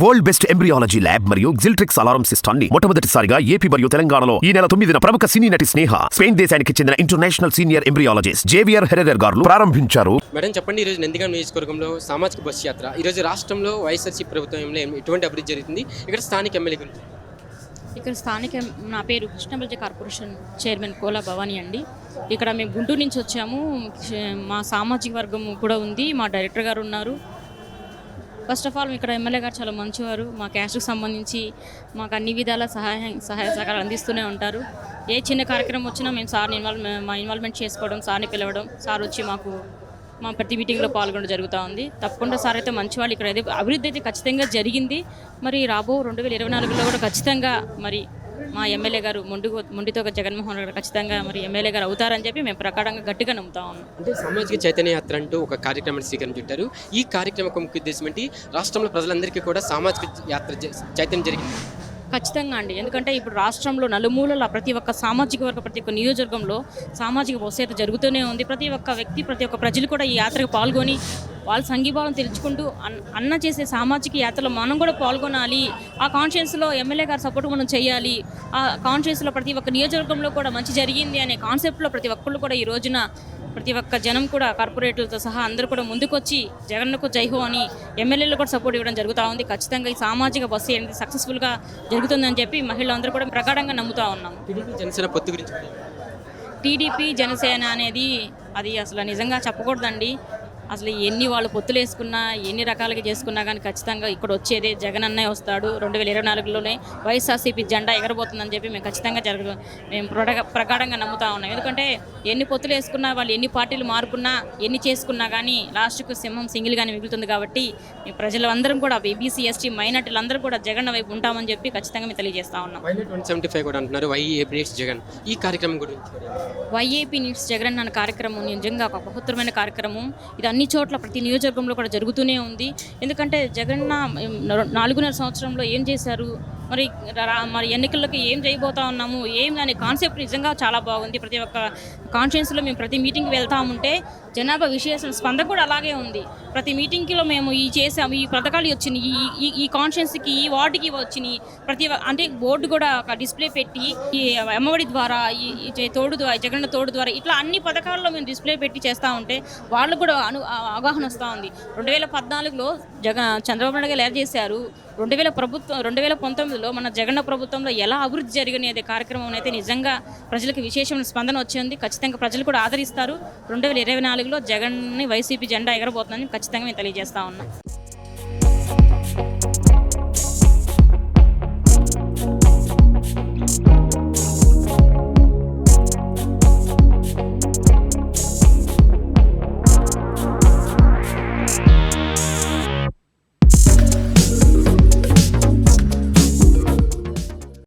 World best embryology lab మరియు జిల్ట్రిక్స్ alarm సిస్టాన్ని మొట్టమొదటిసారిగా AP మరియు తెలంగాణలో ఈ నెల తొమ్మిదిన ప్రముఖ సినీ నటి స్నేహ స్పెయిన్ దేశానికి చెందిన international senior embryologist Javier Herrera గారు ప్రారంభించారు. మేడం చెప్పండి ఈరోజు నందిగాం నియోజకవర్గంలో సామాజిక బస్సు యాత్ర ఈరోజు రాష్ట్రంలో వైఎస్ఆర్సీ ప్రభుత్వంలో ఎటువంటి అభివృద్ధి జరుగుతుంది? ఇక్కడ స్థానిక ఎమ్మెల్యే గురించి ఇక్కడ స్థానిక నా పేరు కృష్ణబల్జ కార్పొరేషన్ చైర్మన్ కోలా భవానీ అండి. ఇక్కడ మేము గుంటూరు నుంచి వచ్చాము. మా సామాజిక వర్గం కూడా ఉంది. మా డైరెక్టర్ గారు ఉన్నారు. ఫస్ట్ ఆఫ్ ఆల్ ఇక్కడ ఎమ్మెల్యే గారు చాలా మంచివారు. మా క్యాస్ట్కి సంబంధించి మాకు అన్ని విధాల సహాయం సహాయ సహకారాలు అందిస్తూనే ఉంటారు. ఏ చిన్న కార్యక్రమం వచ్చినా మేము సార్ని ఇన్వాల్వ్ మా ఇన్వాల్వ్మెంట్ చేసుకోవడం సార్ని పిలవడం సార్ వచ్చి మాకు మా ప్రతి మీటింగ్లో పాల్గొనడం జరుగుతూ ఉంది. తప్పకుండా సార్ అయితే మంచివాళ్ళు. ఇక్కడ అయితే అభివృద్ధి అయితే ఖచ్చితంగా జరిగింది. మరి రాబో రెండు వేల ఇరవై నాలుగులో కూడా ఖచ్చితంగా మరి మా ఎమ్మెల్యే గారు మొండి మొండితో జగన్మోహన్ రెడ్డి గారు ఖచ్చితంగా మరి ఎమ్మెల్యే గారు అవుతారని చెప్పి మేము ప్రకారంగా గట్టిగా నమ్ముతా ఉన్నాం. అంటే సామాజిక చైతన్య యాత్ర అంటూ ఒక కార్యక్రమాన్ని స్వీకరణ చుట్టారు. ఈ కార్యక్రమం ముఖ్య ఉద్దేశం ఏంటి? రాష్ట్రంలో ప్రజలందరికీ కూడా సామాజిక యాత్ర చైతన్యం జరిగింది ఖచ్చితంగా అండి. ఎందుకంటే ఇప్పుడు రాష్ట్రంలో నలుమూలల ప్రతి ఒక్క సామాజిక వర్గ ప్రతి ఒక్క నియోజకవర్గంలో సామాజిక వసతి జరుగుతూనే ఉంది. ప్రతి ఒక్క వ్యక్తి ప్రతి ఒక్క ప్రజలు కూడా ఈ యాత్రకు పాల్గొని వాళ్ళ సంఘీభావం తెలుసుకుంటూ అన్- అన్న చేసే సామాజిక యాత్రలో మనం కూడా పాల్గొనాలి. ఆ కాన్షియన్స్లో ఎమ్మెల్యే గారి సపోర్ట్ మనం చేయాలి. ఆ కాన్షియన్స్లో ప్రతి ఒక్క నియోజకవర్గంలో కూడా మంచి జరిగింది అనే కాన్సెప్ట్లో ప్రతి ఒక్కళ్ళు కూడా ఈ రోజున ప్రతి ఒక్క జనం కూడా కార్పొరేటర్లతో సహా అందరూ కూడా ముందుకొచ్చి జగన్కు జైహో అని ఎమ్మెల్యేలు కూడా సపోర్ట్ ఇవ్వడం జరుగుతూ ఉంది. ఖచ్చితంగా ఈ సామాజిక బస్సు అనేది సక్సెస్ఫుల్గా జరుగుతుందని చెప్పి మహిళలందరూ కూడా ప్రగాఢంగా నమ్ముతా ఉన్నాం జనసేన పొత్తు గురించి టీడీపీ జనసేన అనేది అది అసలు నిజంగా చెప్పకూడదండి. అసలు ఎన్ని వాళ్ళు పొత్తులు వేసుకున్నా ఎన్ని రకాలుగా చేసుకున్నా కానీ ఖచ్చితంగా ఇక్కడ వచ్చేదే జగన్ అన్నయ్య వస్తాడు. రెండు వేల ఇరవై నాలుగులోనే వైఎస్ఆర్సీపీ జెండా ఎగరబోతుందని చెప్పి మేము ఖచ్చితంగా జరగ మేము ప్రగాఢంగా నమ్ముతా ఉన్నాం. ఎందుకంటే ఎన్ని పొత్తులు వేసుకున్నా వాళ్ళు ఎన్ని పార్టీలు మారుకున్నా ఎన్ని చేసుకున్నా కానీ లాస్ట్కు సింహం సింగిల్గానే మిగులుతుంది కాబట్టి ప్రజలందరం కూడా బీబీసీ ఎస్టీ మైనార్టీలందరూ కూడా జగన్ వైపు ఉంటామని చెప్పి ఖచ్చితంగా మేము తెలియజేస్తా ఉన్నాం. సెవెంటీ ఫైవ్ కూడా అంటున్నారు వై ఏపీఎస్ జగన్. ఈ కార్యక్రమం గురించి వైఏపీ నీడ్స్ జగన్ అన్న కార్యక్రమం నిజంగా ఒక మహత్తరమైన కార్యక్రమం. ఇది అన్ని చోట్ల ప్రతి నియోజకవర్గంలో కూడా జరుగుతూనే ఉంది. ఎందుకంటే జగన్న నాలుగున్నర సంవత్సరంలో ఏం చేశారు? మరి మరి ఎన్నికల్లోకి ఏం చేయబోతా ఉన్నాము? ఏం అనే కాన్సెప్ట్ నిజంగా చాలా బాగుంది. ప్రతి ఒక్క కాన్షియన్స్లో మేము ప్రతి మీటింగ్కి వెళ్తా ఉంటే జనాభా విశేష స్పందన కూడా అలాగే ఉంది. ప్రతి మీటింగ్లో మేము ఈ చేసాము ఈ పథకాలు వచ్చినాయి ఈ ఈ ఈ కాన్షియన్స్కి ఈ వార్డుకి వచ్చినాయి. ప్రతి అంటే బోర్డు కూడా ఒక డిస్ప్లే పెట్టి ఈ అమ్మఒడి ద్వారా ఈ తోడు ద్వారా జగన్ తోడు ద్వారా ఇట్లా అన్ని పథకాల్లో మేము డిస్ప్లే పెట్టి చేస్తూ ఉంటే వాళ్ళు కూడా అను అవగాహన వస్తూ ఉంది. రెండు వేల పద్నాలుగులో జగన్ చంద్రబాబు నాయుడు గారు ఎలా చేశారు? రెండు వేల ప్రభుత్వం రెండు వేల పంతొమ్మిదిలో మన జగన్ ప్రభుత్వంలో ఎలా అభివృద్ధి జరిగినది కార్యక్రమం అయితే నిజంగా ప్రజలకు విశేషమైన స్పందన వచ్చింది. ఖచ్చితంగా ప్రజలు కూడా ఆదరిస్తారు. రెండు వేల ఇరవై నాలుగులో జగన్ని వైసీపీ జెండా ఎగరబోతుందని ఖచ్చితంగా మేము తెలియజేస్తా ఉన్నాం.